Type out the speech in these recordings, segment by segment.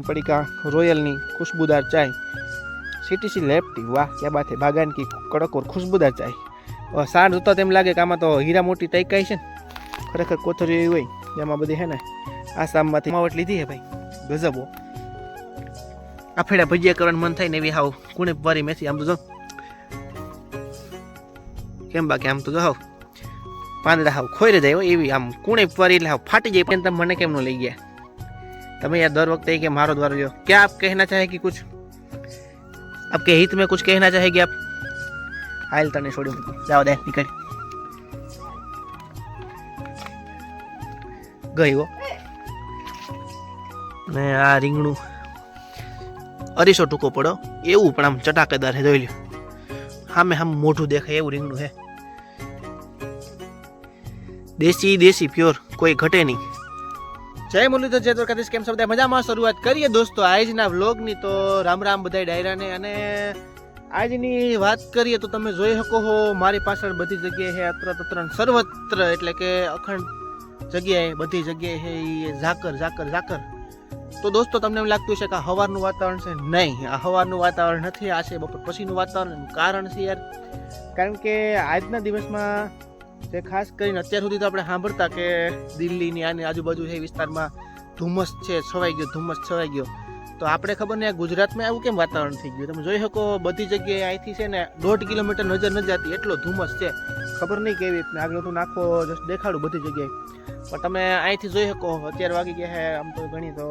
પડીકા રોયલની ખુશ્બુદાર ચાય. સીટીસી લેપટી વાહ, ક્યાં બાત બાગાન કી કડક ઓર ખુશ્બુદાર ચાય. સાંજ જોતા તેમ લાગે કે આમાં તો હીરા મોટી તૈકાઈ છે ને. ખરેખર કોથરી એવી હોય, જેમાં બધી હે ને આસામમાંથી માવટ લીધી હે ભાઈ. ગજબો ફેડા ભજીયા કરવાનું મન થાય ને એવી હાવ કુણે વારી મેથી. આમ તો જો. કેમ બાકી? આમ તો જો હાવ. પાંદડા હાવ ખોઈ જાય એવી, આમ કુણે વારી એટલે હાવ ફાટી જાય. પણ તમે મને કેમ ન લઈ ગયા? તમે यार दर वक्त कि मारो द्वारा जो क्या आप कहना चाहेगी कुछ आपके हित में कुछ कहना चाहेगी आप हाल तने छोड़ी मुझको जाओ दे निकल ગઈ હો ને આ રીંગણું અરીસો ટૂંકો પડો એવું પણ આમ ચટાકેદાર છે જોઈ લ્યો સામે સામે મોઢું દેખાય એવું રીંગણું છે દેશી દેશી પ્યોર કોઈ ઘટે નહીં જય મુરલીધર જય દ્વારકાધીશ, કેમ છો બધા? મજામાં? શરૂઆત કરીએ દોસ્તો, આજના વ્લોગની તો રામ રામ બધા ડાયરાને. અને આજની વાત કરીએ તો તમે જોઈ શકો હો, મારી પાછળ બધી જગ્યાએ અત્ર તત્ર સર્વત્ર, એટલે કે અખંડ જગ્યાએ બધી જગ્યાએ એ ઝાકર ઝાકર ઝાકર. તો દોસ્તો, તમને એમ લાગતું છે કે આ હવારનું વાતાવરણ છે? નહીં, આ હવારનું વાતાવરણ નથી, આ છે બપોર પછીનું વાતાવરણ. કારણ છે યાર, કારણ કે આજના દિવસમાં જે ખાસ કરીને અત્યાર સુધી તો આપણે સાંભળતા કે દિલ્હીની આની આજુબાજુ છે એ વિસ્તારમાં ધુમ્મસ છે, છવાઈ ગયો, ધુમ્મસ છવાઈ ગયો. તો આપણે ખબર નહીં ગુજરાતમાં આવું કેમ વાતાવરણ થઈ ગયું? તમે જોઈ શકો બધી જગ્યાએ અહીંથી છે ને દોઢ કિલોમીટર નજર ન જતી એટલો ધુમ્મસ છે. ખબર નહીં કેવી રીતના. આગળ તો નાખો, જસ્ટ દેખાડું બધી જગ્યાએ. પણ તમે અહીંથી જોઈ શકો, અત્યારે વાગી ગયા છે આમ તો ઘણી તો,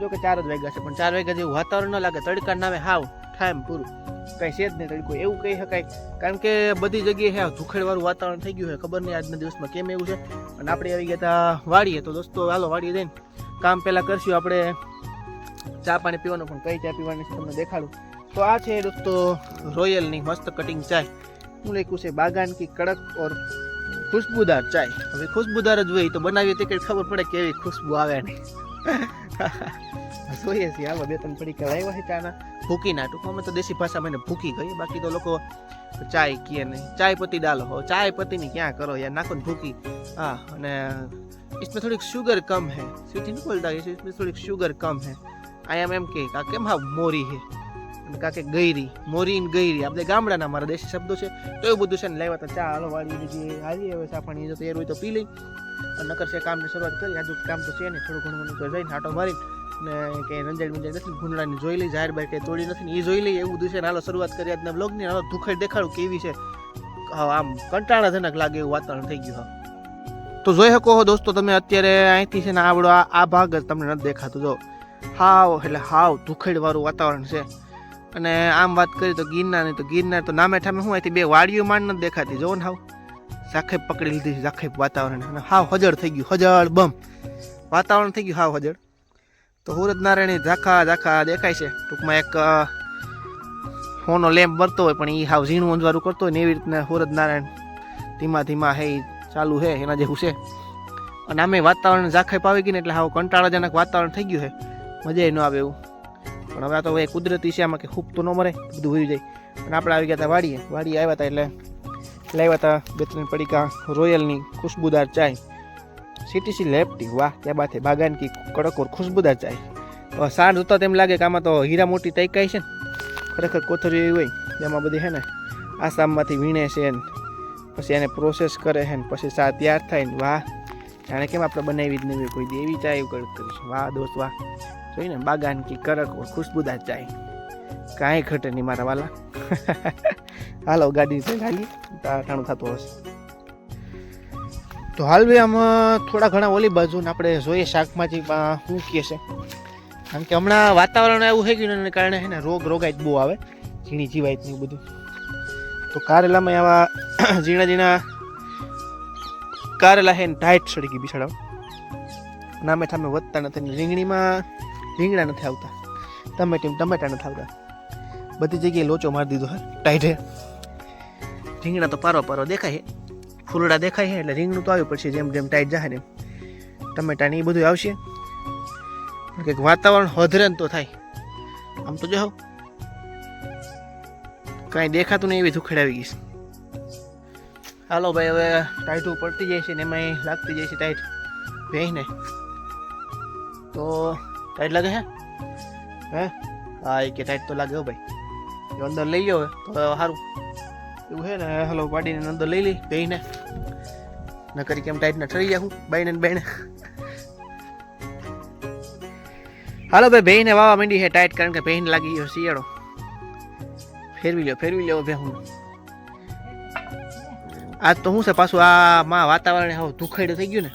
જો કે ચાર જ વાગ્યા છે, પણ ચાર વાગ્યા જેવું વાતાવરણ ન લાગે. તડકા નામે હાવ ટાઈમ પૂરું. કઈ છે જ નહીં, તડકો. એવું કહી શકાય. કારણ કે બધી જગ્યાએ ધુખેડવાળું વાતાવરણ થઈ ગયું છે. ખબર નહીં આજના દિવસમાં કેમ એવું છે. અને આપણે આવી ગયા હતા વાડીએ. તો દોસ્તો, હાલો, વાડીએ જઈને કામ પહેલાં કરશું. આપણે ચા પાણી પીવાનું પણ કઈ ચા પીવાની તમને દેખાડું. તો આ છે દોસ્તો, રોયલની મસ્ત કટિંગ ચાય. હું લખ્યું છે? બાગાન કી કડક ઓર ખુશ્બુદાર ચાય. હવે ખુશ્બુદાર જ હોય તો બનાવીએ તે કંઈ ખબર પડે કેવી ખુશ્બુ આવે નહીં. જોઈએ છીએ હાલો બે ત્રણ પડી લાવ્યા છે ચાના ભૂકીના ટૂંકમાં અમે તો દેશી ભાષામાં એને ભૂકી કહીએ બાકી તો લોકો ચાય કીએ નહીં ચાય પત્તી ડાલો હો ચાય પત્તી ની ક્યાં કરો યાર નાખો ને ભૂકી હા અને इसमें थोड़ी शुगर कम है स्वीटी नहीं बोलता है इसमें थोड़ी शुगर कम है आई एम एम के કા કેમ હા મોરી છે અને કા કે ગઈરી મોરી ગઈરી આપણે ગામડાના મારા દેશી શબ્દો છે. તો એવું બધું છે ને લેવા તો ચા, હાલો વાળી બીજી હારી હવે ચા પાણી જો તૈયાર હોય તો પી લઈ. અને નકર છે કામની શરૂઆત કરી. આજુ કામ તો છે ને, થોડું ઘણું ઘણું જઈને આટો મારી ને કે રંજાડ મંજાડ નથી ભૂંડડાની જોઈ લઈ, જાહેર બાર કે તોડી નથી ને, એ જોઈ લઈ, એવું બધું છે હાલો, શરૂઆત કરી આજના બ્લોગની હાલો ધુખેડ દેખાડું કેવી છે. હા આમ કંટાળાજનક લાગે એવું વાતાવરણ થઈ ગયું, હા. તો જોઈ શકો છો દોસ્તો, તમે અત્યારે અહીંથી છે ને, આવડો આ ભાગ જ તમને નથી દેખાતો, જો. હાવ, એટલે હાવ ધુખેડવાળું વાતાવરણ છે. અને આમ વાત કરીએ તો ગિરનારની, તો ગિરનાર તો નામે ઠામે શું અહીંથી બે વાડીઓ માંડ નથી દેખાતી. જોવો ને હાવ. સાખે પકડી લીધી સાખે વાતાવરણ. અને હાવ હજળ થઈ ગયું, હજળ, બમ. વાતાવરણ થઈ ગયું, હાવ હજળ. તો હુરત નારાયણી ઝાખા ઝાખા દેખાય છે. ટૂંકમાં એક ફોનો લેમ્પ બરતો હોય, પણ એ હાવ ઝીણું અંજવારું કરતો હોય ને એવી રીતના હુરત નારાયણ ધીમા ધીમા હે ચાલુ છે એના જેવું છે. અને આમે વાતાવરણ ઝાખે પાવી ગઈ ને એટલે હાવ કંટાળાજનક વાતાવરણ થઈ ગયું છે મજા ન આવે એવું. પણ હવે આ તો એ કુદરતી છે આમાં કે ખૂબ તો ન મરે, બધું હોય જાય. અને આપણે આવી ગયા હતા વાડીએ. વાડીએ આવ્યા હતા એટલે લાવ્યા હતા બે ત્રણ પડીકા રોયલની ખુશ્બુદાર ચાય. સીટીસી લેપટી, વાહ ત્યાં બાથે બાગાન કી કડકોર ખુશ્બુદાર ચાય. સાંજ જોતા તેમ લાગે કે આમાં તો હીરા મોટી તૈકાઈ છે ને. ખરેખર કોથળીઓ એવી હોય, જેમાં બધી છે ને આસામમાંથી વીણે છે ને. પછી એને પ્રોસેસ કરે છે ને, પછી સા તૈયાર થાય ને, વાહ. જાણે કેમ આપણે બનાવી જ નહીં કોઈ દેવી ચાય એવું કરીશું વાહ, દોસ્ત, વાહ. જોઈને બાગાન કી કરક ખુશબુદાર ચાય. કાંઈ ઘટે નહીં મારા વાલા. હાલો, ગાડી છે ખાલી ટાણું થતું હશે. તો હાલ ભાઈ, આમાં થોડા ઘણા ઓલી બાજુ આપણે જોઈએ શાકભાજીમાં શું કહે છે. કારણ કે હમણાં વાતાવરણ એવું થઈ ગયું એને કારણે છે ને રોગ રોગાઈ બહુ આવે. ઝીણી જીવાય ને બધું. તો કારેલામાં આવા ઝીણા ઝીણા કારેલા છે ને ટાઈટ સડી બિસાડવા બિસાડા નામે ઠામે વધતા નથી રીંગણીમાં રીંગણા નથી આવતા. ટમેટીમ ટમેટા નથી આવતા. બધી જગ્યાએ લોચો મારી દીધો હે ટાઈટ રીંગણા તો પારો પારો દેખાય ફૂલડા દેખાય છે એટલે રીંગણું તો આવ્યું પડશે જેમ જેમ ટાઈટ જાય ને એમ. ટમેટા ને એ બધું આવશે. કંઈક વાતાવરણ હધરે તો થાય. આમ તો જાઓ. કાંઈ દેખાતું નહીં એવી ધુખેડ આવી ગઈ હાલો ભાઈ, હવે ટાઈટું પડતી જાય છે ને એમાંય લાગતી જાય છે ટાઈટ ભેંસને તો ટાઈટ લાગે હે? હે? હા એ કે ટાઈટ તો લાગે હો ભાઈ. એ અંદર લઈ લો તો સારું એવું છે ને? હલો પાડીને અંદર લઈ લઈ બેહીને. ન કરી કેમ ટાઈટ ના ઠરી જાઉં બાઈને ને બાઈને હાલો ભાઈ બેહીને વાવા માંડી છે ટાઈટ કારણ કે બેહીને લાગી ગયો શિયાળો. ફેરવી લ્યો ફેરવી લ્યો બે હું. આજ તો શું છે પાછું? આ માં વાતાવરણ હવે દુખાડ્યું થઈ ગયું ને.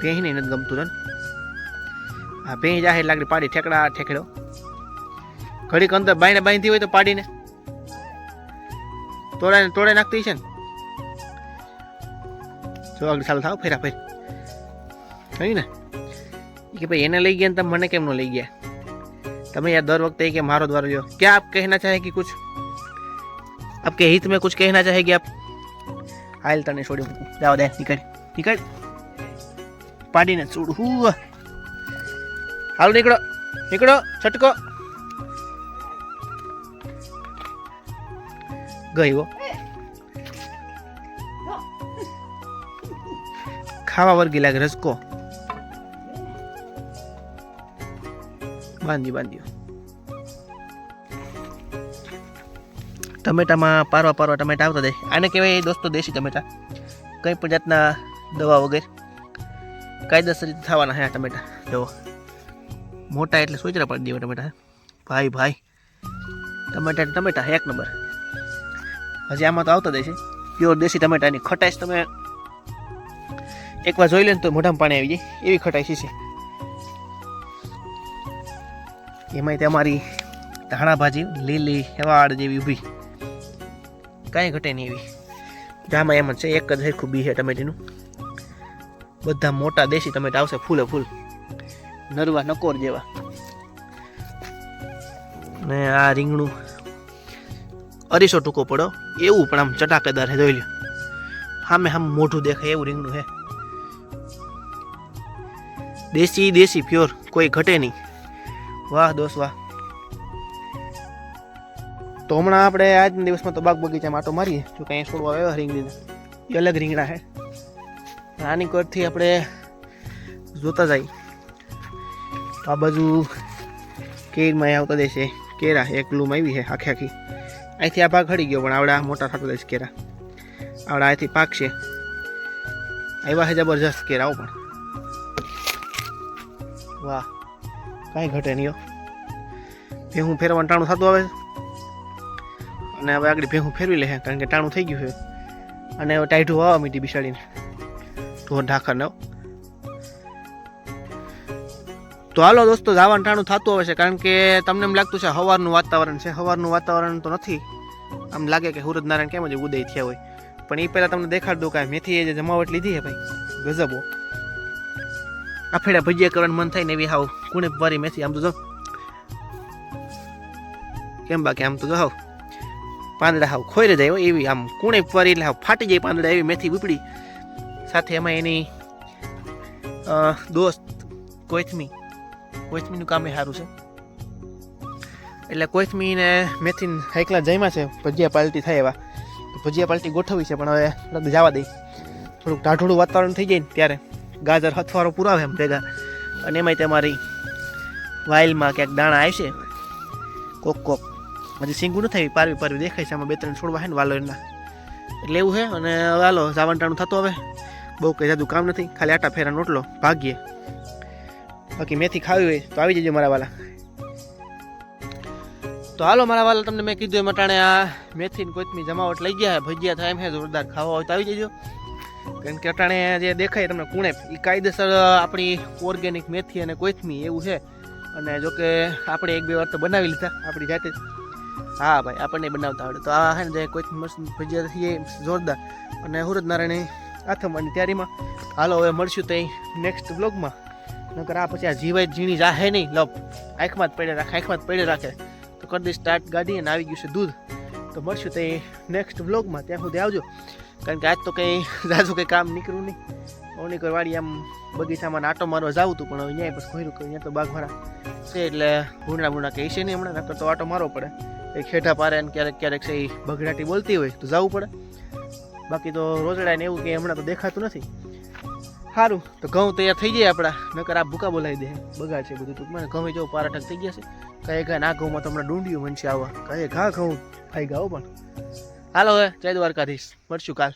ભેંને નથી ગમતું ને હા ભેં જાહે લાકડી પાડી ઠેકડા, ઠેકડો. ઘડીક અંદર બાઈને બાંધી હોય તો પાડીને. તોડાને તોડે નાખતી છે ને? જો આગળ ચાલુ થાવ, ફેરા ફેર. કહ્યું ને? કે ભાઈ, એને લઈ ગયા ને તમે મને કેમ ન લઈ ગયા? તમે યાર દર વખતે કે મારો દ્વારો લ્યો ક્યાં આપ કહેના કે કુછ? આપકે હિત મેં કુછ કહેના કે આપ? હાલ તને છોડી મૂકું. જાઓ, દે, નીકળ. નીકળ. પાડીને છોડ. હું હાલો નીકળો નીકળો, છટકો. ગયો ખાવા વર્ગી લાગે રસકો બાંધી બાંધ્યો. ટમેટામાં પારવા પારવા ટમેટા આવતા દે. આને કહેવાય દોસ્તો દેશી ટમેટા. કંઈ પણ જાતના દવા વગેરે. કાયદેસર રીતે થવાના હે ટમેટા. જો. મોટા એટલે સોચરા પાડી દેવા ટમેટા ભાઈ ભાઈ. ટમેટા ટમેટા એક નંબર. હજી આમાં તો આવતા દેશે પ્યોર દેશી ટમેટાની ખટાશ તમે એકવાર જોઈ લે ને તો મોઢામાં પાણી આવી જાય. એવી ખટાશ છે એમાંય તમારી ધાણા ભાજી, લીલી હેવાડ જેવી ઊભી. કાંઈ ઘટે નહીં એવી. જામાં એમ જ છે, એક જ હરખું બી છે ટમેટીનું. બધા મોટા દેશી ટમેટા આવશે ફૂલે ફૂલ. નરવા નકોર જેવા. ને આ રીંગણું અરીસો ટૂંકો પડો એવું પણ આમ ચટાકેદાર હે, જોઈ લ્યો. સામે સામે મોઢું દેખાય એવું રીંગણું હે. દેશી દેશી પ્યોર કોઈ ઘટે નહીં. વાહ દોસ્ત, વાહ. તો હમણાં આપણે આજના દિવસમાં તો બાગ બગીચામાં આટો મારીએ. જો કંઈ છોડવા આવ્યો રીંગણીને એ અલગ રીંગણા હે. આની કોરથી આપણે જોતા જાય. આ બાજુ કેરમાં આવતા દેશે કેરા એકલું આવી છે આખી આખી. અહીંથી આ ભાગ હળી ગયો, પણ આવડા મોટા થતા દેશે કેરા. આવડા અહીંથી પાકશે આવ્યા છે જબરજસ્ત કેરાઓ પણ. વાહ, કાંઈ ઘટે નહીં. ભેહું ફેરવાનું ટાણું થતું આવે અને હવે આગળ ભેહું ફેરવી લે કારણ કે ટાણું થઈ ગયું છે. અને હવે ટાઈઢું વાવા મીટી બિસાડીને. ઢોર ઢાકર ને તો હાલો દોસ્તો, જવાનું ઠાણું થતું આવે છે, કારણ કે તમને એમ લાગતું છે સવારનું વાતાવરણ છે. સવારનું વાતાવરણ તો નથી. આમ લાગે કે સૂરજનારાયણ કેમ જ ઉદય થયા હોય. પણ એ પહેલાં તમને દેખાડ દઉં કે મેથી જે જમાવટ લીધી છે ભાઈ, ગજબો. આફેડા ભજીયા કરવાનું મન થાય ને એવી હાવ કુણે વારી મેથી. આમ તો જો. કેમ બાકી? આમ તો જો હાવ. પાંદડા હાવ ખોઈ જાય એવી. આમ કુણે વારી એટલે હાવ ફાટી જાય પાંદડા એવી મેથી ઉપડી. સાથે એમાં એની દોસ્ત કોથમી કોથમીનું કામ એ સારું છે. એટલે કોથમી ને મેથી હાઈકલા જઈમાં છે, ભજીયા પાલટી થાય એવા. ભજીયા પાલટી ગોઠવી છે, પણ હવે લગ્ન જવા દઈ. થોડુંક ઢાઢોળું વાતાવરણ થઈ જાય ને ત્યારે ગાજર હથવારો પુરાવે એમ ભેગા. અને એમાંય તમારી વાઇલમાં ક્યાંક દાણા આવશે. કોક કોક. હજી સિંગું નથી પારવી પારવી દેખાય છે. આમાં બે ત્રણ છોડવા છે ને વાલોરના. એટલે એવું છે, અને હાલો સાવન ટાણું થતું હવે. બહુ કંઈ જાદુ કામ નથી. ખાલી આટા ફેરા નોટલો ભાગીએ. બાકી મેથી ખાવી હોય તો આવી જજો મારા વાલા. તો હાલો મારા વાલા, તમને મેં કીધું એમ અટાણે આ મેથી ને કોથમી જમાવટ લઈ ગયા ભજીયા થાય એમ છે, જોરદાર ખાવા હોય તો આવી જજો. કારણ કે અટાણે જે દેખાય તમને કુણે એ કાયદેસર આપણી ઓર્ગેનિક મેથી અને કોથમી એવું છે. અને જો કે આપણે એક બે વાર તો બનાવી લીધા આપણી જાતે. હા ભાઈ, આપણને બનાવતા આવડે. તો આ હે ને કોઈક મસ્ત ભજીયા થઈ જોરદાર. અને હુરતનારાયણ આથમવાની તૈયારીમાં. હાલો, હવે મળશું ત્યાં નેક્સ્ટ બ્લોગમાં નકર આ પછી આ જીવાય ઝીણી જાહે નહીં. લપ આંખમાં જ પડે રાખે, આંખમાં જ પડે રાખે. તો કરી દઈશ સ્ટાર્ટ ગાડી અને આવી ગયું છે દૂધ. તો મળશું તે નેક્સ્ટ વ્લોગમાં ત્યાં સુધી આવજો. કારણ કે આજ તો કંઈ જાજુ કંઈ કામ નીકળ્યું નહીં. ઓની વાડી આમ બગીચામાં આટો મારવા જાવું હતું, પણ હવે ત્યાં પછી ખોયરું કર્યું. ત્યાં તો બાગવાળા છે એટલે ભૂંડા ભૂંડા કહે છે નહીં હમણાં. નકર તો આટો મારવો પડે. એ ખેઠા પારે ને ક્યારેક ક્યારેક છે એ બગડાટી બોલતી હોય તો જવું પડે. બાકી તો રોજડા ને એવું કે હમણાં તો દેખાતું નથી. સારું તો ઘઉં તૈયાર થઈ જાય આપણા નકર આ ભૂકા બોલાવી દે. બગાડ છે બધું ટૂંકમાં. ઘઉં જો પારાટક થઈ ગયા છે. કઈ ઘા ના ઘઉંમાં તો હમણાં ડુંડિયું મનશે આવવા કઈ ઘા ઘઉં? ખાઈ ગાઓ પણ. હાલો હવે, જય દ્વારકાધીશ. મળશું કાલ.